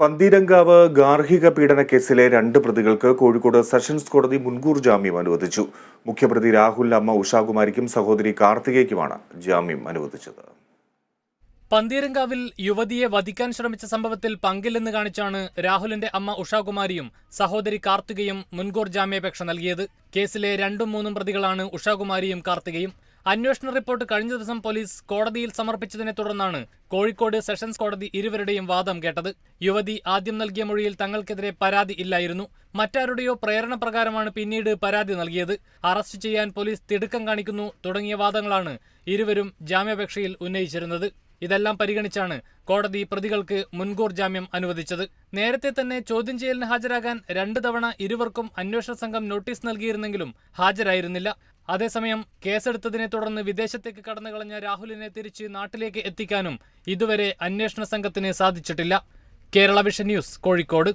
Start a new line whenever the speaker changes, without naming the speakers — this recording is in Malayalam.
പന്തീരങ്കാവ് ഗാർഹിക പീഡന കേസിലെ രണ്ട് പ്രതികൾക്ക് കോഴിക്കോട് സെഷൻസ് കോടതി മുൻകൂർ ജാമ്യം അനുവദിച്ചു. മുഖ്യപ്രതി രാഹുൽ അമ്മ ഉഷാകുമാരിക്കും സഹോദരി കാർത്തികയ്ക്കുമാണ് ജാമ്യം അനുവദിച്ചത്.
പന്തീരങ്കാവിൽ യുവതിയെ വധിക്കാൻ ശ്രമിച്ച സംഭവത്തിൽ പങ്കില്ലെന്ന് കാണിച്ചാണ് രാഹുലിന്റെ അമ്മ ഉഷാകുമാരിയും സഹോദരി കാർത്തികയും മുൻകൂർ ജാമ്യാപേക്ഷ നൽകിയത്. കേസിലെ രണ്ടും മൂന്നും പ്രതികളാണ് ഉഷാകുമാരിയും കാർത്തികയും അന്വേഷണ റിപ്പോർട്ട് കഴിഞ്ഞ ദിവസം പോലീസ് കോടതിയിൽ സമർപ്പിച്ചതിനെ തുടർന്നാണ് കോഴിക്കോട് സെഷൻസ് കോടതി ഇരുവരുടെയും വാദം കേട്ടത്. യുവതി ആദ്യം നൽകിയ മൊഴിയിൽ തങ്ങൾക്കെതിരെ പരാതി ഇല്ലായിരുന്നു. മറ്റാരുടെയോ പ്രേരണ പ്രകാരമാണ് പിന്നീട് പരാതി നൽകിയത്. അറസ്റ്റ് ചെയ്യാൻ പോലീസ് തിടുക്കം കാണിക്കുന്നു തുടങ്ങിയ വാദങ്ങളാണ് ഇരുവരും ജാമ്യാപേക്ഷയിൽ ഉന്നയിച്ചിരുന്നത്. ഇതെല്ലാം പരിഗണിച്ചാണ് കോടതി പ്രതികൾക്ക് മുൻകൂർ ജാമ്യം അനുവദിച്ചത്. നേരത്തെ തന്നെ ചോദ്യം ചെയ്യലിന് ഹാജരാകാൻ രണ്ട് തവണ ഇരുവർക്കും അന്വേഷണ സംഘം നോട്ടീസ് നൽകിയിരുന്നെങ്കിലും ഹാജരായിരുന്നില്ല. അതേസമയം കേസെടുത്തതിനെ തുടർന്ന് വിദേശത്തേക്ക് കടന്നുകളഞ്ഞ രാഹുലിനെ തിരിച്ച് നാട്ടിലേക്ക് എത്തിക്കാനും ഇതുവരെ അന്വേഷണ സംഘത്തിന് സാധിച്ചിട്ടില്ല. Kerala vision news Kozhikode.